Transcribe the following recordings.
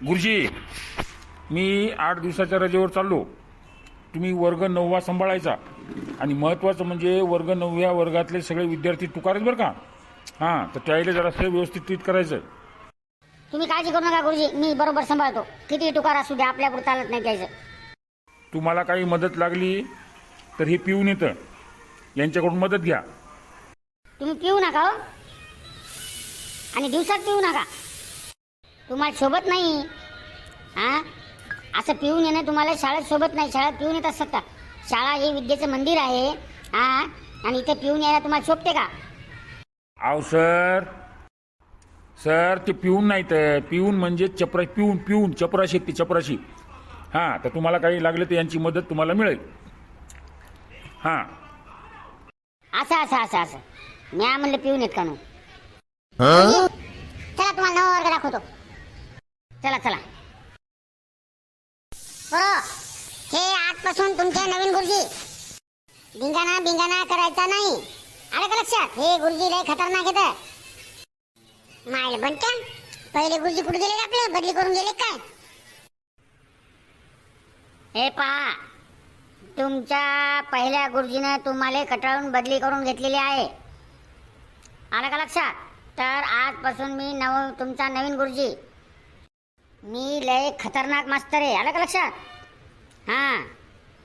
गुरुजी मी आठ दिवसाच्या रजेवर चाललो. तुम्ही वर्ग नववा सांभाळायचा. आणि महत्त्वाचं म्हणजे वर्ग नवव्या वर्गातले सगळे विद्यार्थी तुकारेच बरं का? हां तर त्याला जरासं व्यवस्थित ट्रीट करायचं तुम्ही काळजी करू नका गुरुजी मी बरोबर सांभाळतो. किती टुकार असू द्या आपल्यापुढे चालत नाही द्यायचं तुम्हाला काही मदत लागली तर हे पिऊन येतं. यांच्याकडून मदत घ्या. तुम्ही पिऊ नका हो. आणि दिवसात पिऊ नका. तुम्हाला सोबत नाही. हा? असं पिऊन येणं तुम्हाला शाळेत सोबत नाही. शाळेत पिऊन येत असतात का? शाळा हे विद्येचं मंदिर आहे. हा? आणि इथे पिऊन यायला तुम्हाला शोभते का? आव सर. सर ते पिऊन नाही तर. पिऊन म्हणजे चपरा पिऊन पिऊन चपराशी ती चपराशी. हां तर तुम्हाला काही लागलं तर यांची मदत तुम्हाला मिळेल. हां. असं असं असं असं. म्या म्हणलं पिऊन येत का नो चला तुम्हाला नवा वर्ग दाखवतो. चला चला. बरं हे आजपासून तुमचे नवीन गुरुजी. धिंगाणा बिंगाणा करायचा नाही. आलं का लक्षात? हे गुरुजी लय खतरनाक येत मायल बनत्या पहिले गुरुजी कुठे गेले आपले? बदली करून गेले काय? हे पहा तुमच्या पहिल्या गुरुजीने तुम्हाला कटाळून बदली करून घेतलेली आहे. आलं का लक्षात? तर आजपासून मी नव तुमचा नवीन गुरुजी. मी लय खतरनाक मास्तर आहे. आलं का लक्षात? हां.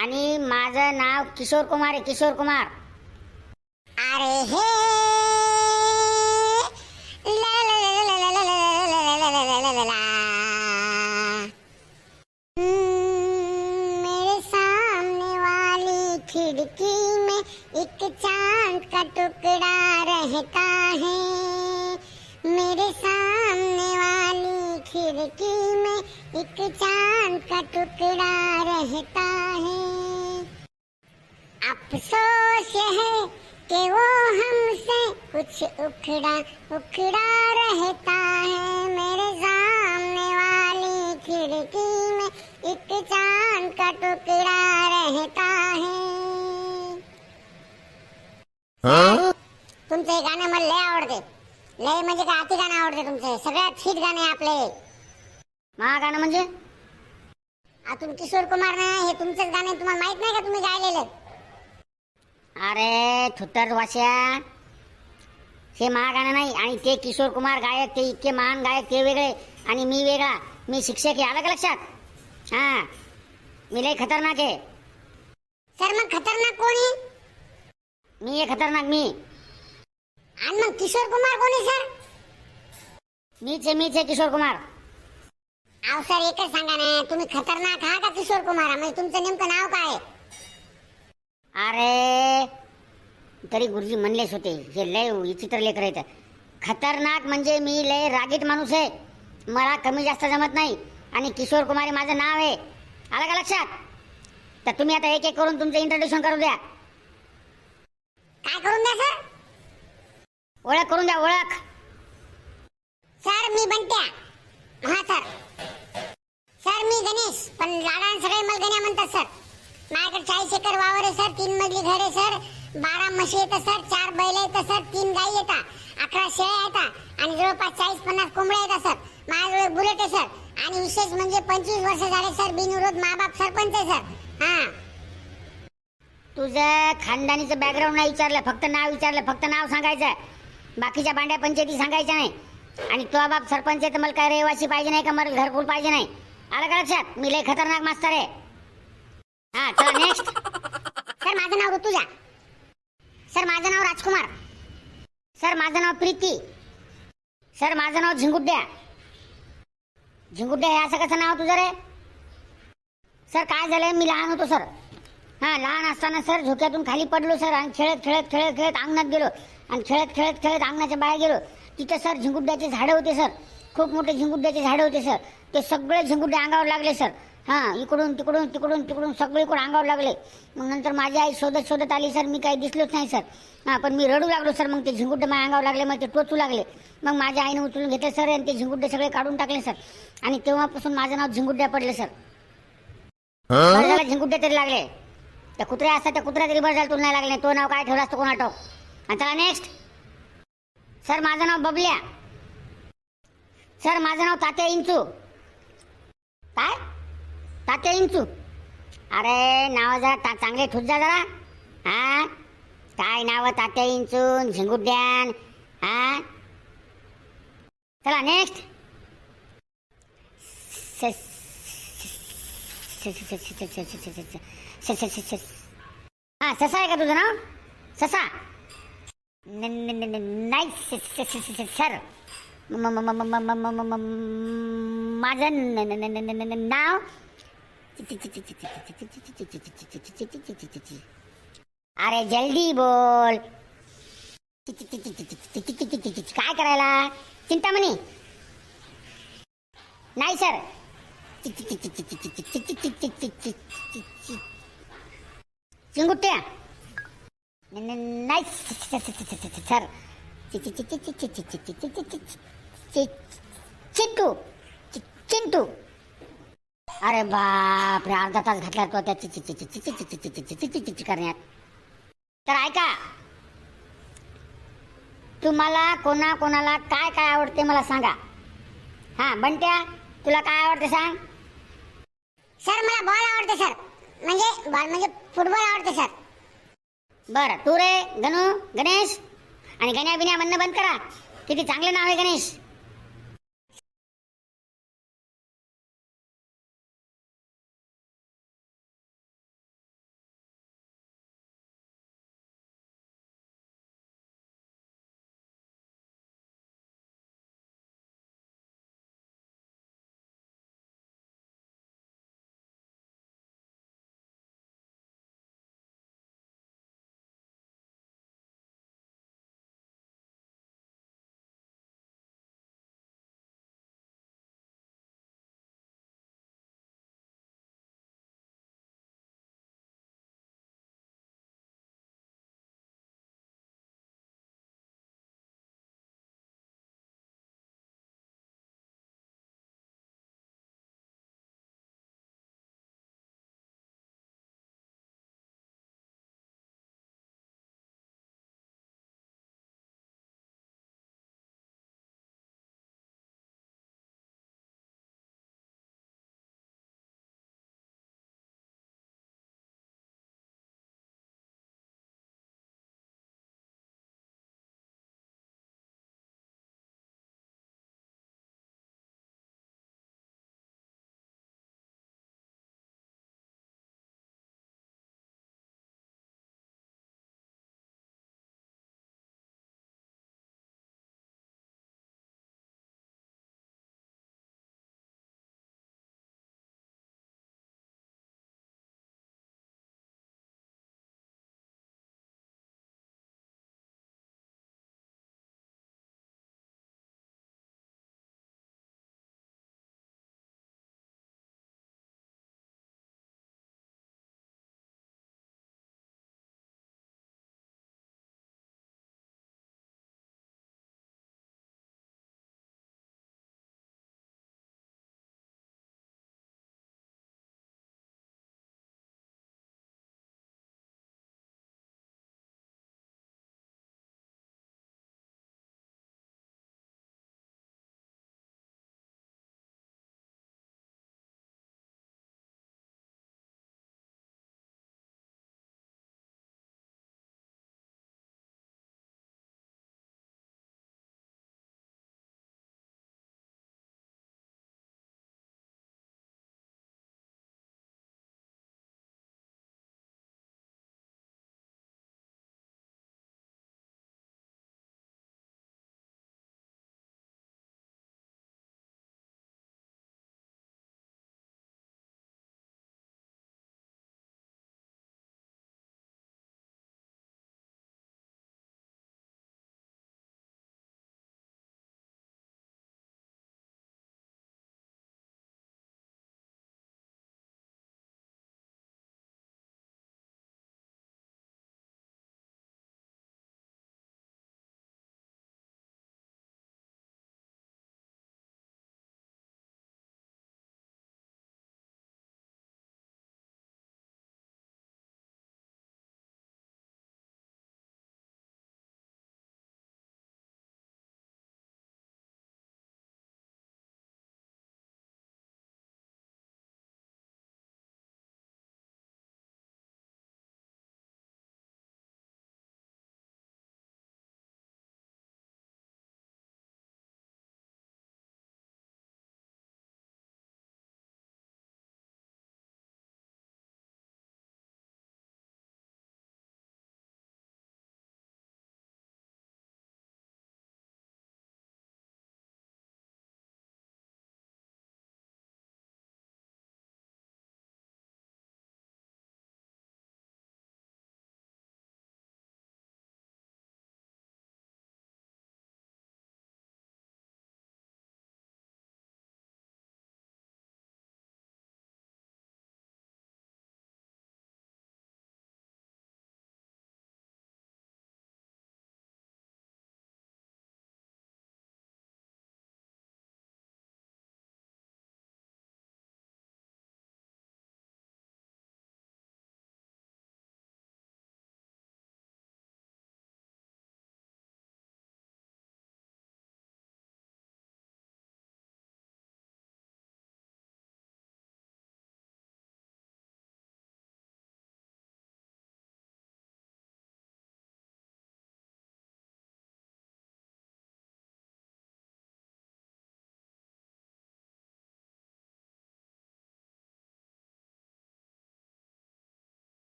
आणि माझं नाव किशोर कुमार आहे किशोर कुमार. अरे हे! खिड़की में एक चांद का टुकड़ा रहता है मेरे साथ खिड़की में एक चाँद का टुकड़ा रहता है। अफसोस है कि वो हमसे कुछ उखड़ा उखड़ा रहता है। मेरे सामने वाली खिड़की में एक चाँद का टुकड़ा रहता है। तुमचं हे गाणं मला लय आवडते लय म्हणजे काय अति गाणं आवडते तुमचं सगळ्यात हिट गाणे आपले महा गाणं म्हणजे? तुम्ही किशोर कुमार ना हे तुमचंच गाणं आहे. तुम्हाला माहीत नाही का तुम्ही गायलेलं? अरे थुत्तर वाश्या हे महागाणं नाही आणि ते किशोर कुमार गायक ते इतके महान गायक ते वेगळे. आणि मी वेगळा मी शिक्षक आहे आलं का लक्षात? हा. मी लय खतरनाक आहे. सर मग खतरनाक कोण आहे? मी आहे खतरनाक मी. आणि मग किशोर कुमार कोण आहे सर? मीच आहे मीच आहे किशोर कुमार. अहो सर एकच सांगा ना तुम्ही खतरनाक हा का किशोर कुमार? म्हणजे तुमचं नेमकं नाव काय? अरे तरी गुरुजी म्हणलेच होते हे लय विचित्र लेकर आहेत. खतरनाक म्हणजे मी लय रागीट माणूस आहे. मला कमी जास्त जमत नाही. आणि किशोर कुमार हे माझं नाव आहे. आलं का लक्षात? तर तुम्ही आता एक एक करून तुमचं इंट्रोडक्शन करू द्या. काय करून द्या सर? ओळख करून द्या ओळख. सर मी बनत्या. हा सर. सर मी गणेश पण लाडान सगळे मला गण्या म्हणतात सर. माझ्याकडे चाळीस एकर वावर आहे सर. तीन मजली घर आहे सर. बारा म्हशी येतात सर. चार बैल येतात सर. तीन गाई येतात. अकरा शेळ्या येतात. आणि जवळपास चाळीस पन्नास कोंबड्या येतात सर. माझ्याजवळ एक बुलेट आहे सर. आणि विशेष म्हणजे पंचवीस वर्ष झाले सर बिनविरोध माबाप सरपंच आहे सर. हा. तुझं खानदानीचं बॅकग्राऊंड नाही विचारलं फक्त नाव विचारलं फक्त नाव सांगायचं. बाकीच्या भांड्या पंचायती सांगायच्या नाही. आणि तो बाप सरपंच आहे तर मला काय रहिवासी पाहिजे नाही का? मला घरकुल पाहिजे नाही. आलं का लक्षात? मी लय खतरनाक मास्तर आहे. हा चला नेक्स्ट सर माझं नाव ऋतुजा. सर माझं नाव राजकुमार. सर माझं नाव प्रीती. सर माझं नाव झिंगुड्या. झिंगुड्या हे असं कसं नाव तुझं रे? सर काय झालंय? मी लहान होतो सर. हा लहान असताना सर झोक्यातून खाली पडलो सर आणि खेळत खेळत खेळत खेळत अंगणात गेलो. आणि खेळत खेळत खेळत अंगणाच्या बाहेर गेलो. तिथे सर झिंगुड्याचे झाडं होते सर. खूप मोठे झिंगुड्याचे झाडं होते सर. ते सगळे झिंगुड्डे अंगावर लागले सर. हा इकडून तिकडून तिकडून तिकडून सगळीकडून अंगावर लागले. मग नंतर माझी आई शोधत शोधत आली सर. मी काही दिसलोच नाही सर. हा पण मी रडू लागलो सर. मग ते झिंगुड्डे माझ्या अंगावर लागले मग ते टोचू लागले. मग माझ्या आईने उचलून घेतले सर आणि ते झिंगुड्डे सगळे काढून टाकले सर. आणि तेव्हापासून माझं नाव झिंगुड्या पडले सर. झालं झिंगुड्डे तरी लागले. त्या कुत्र्या असतात त्या कुत्र्या तरी बरं झालं तुला नाही लागले. तो नाव काय ठेवलं असतं कोणा ठाऊक आणि चला नेक्स्ट सर माझं नाव बबल्या. सर माझं नाव तात्या इंचू काय तात्या इंचू अरे नाव जरा ता चांगले ठुस जा जरा हा काय नाव तात्या इंचू झिंगुड्यान हा चला नेक्स्ट हा ससा आहे का तुझं नाव ससा नाही सर माझं नाव अरे जल्दी बोल काय करायला चिंता म्हणे नाही सर चिंगुट्या नाही सर चिंटू चिंटू अरे बाप रे अर्धा तास घातला तो त्या करण्यात तर ऐका तुम्हाला कोणा कोणाला काय काय आवडते मला सांगा हा बंट्या तुला काय आवडते सांग सर मला बॉल आवडते सर म्हणजे बॉल म्हणजे फुटबॉल आवडते सर बरं तू रे गणू गणेश आणि गण्या बिन्या म्हणणं बंद करा किती चांगलं नाव आहे गणेश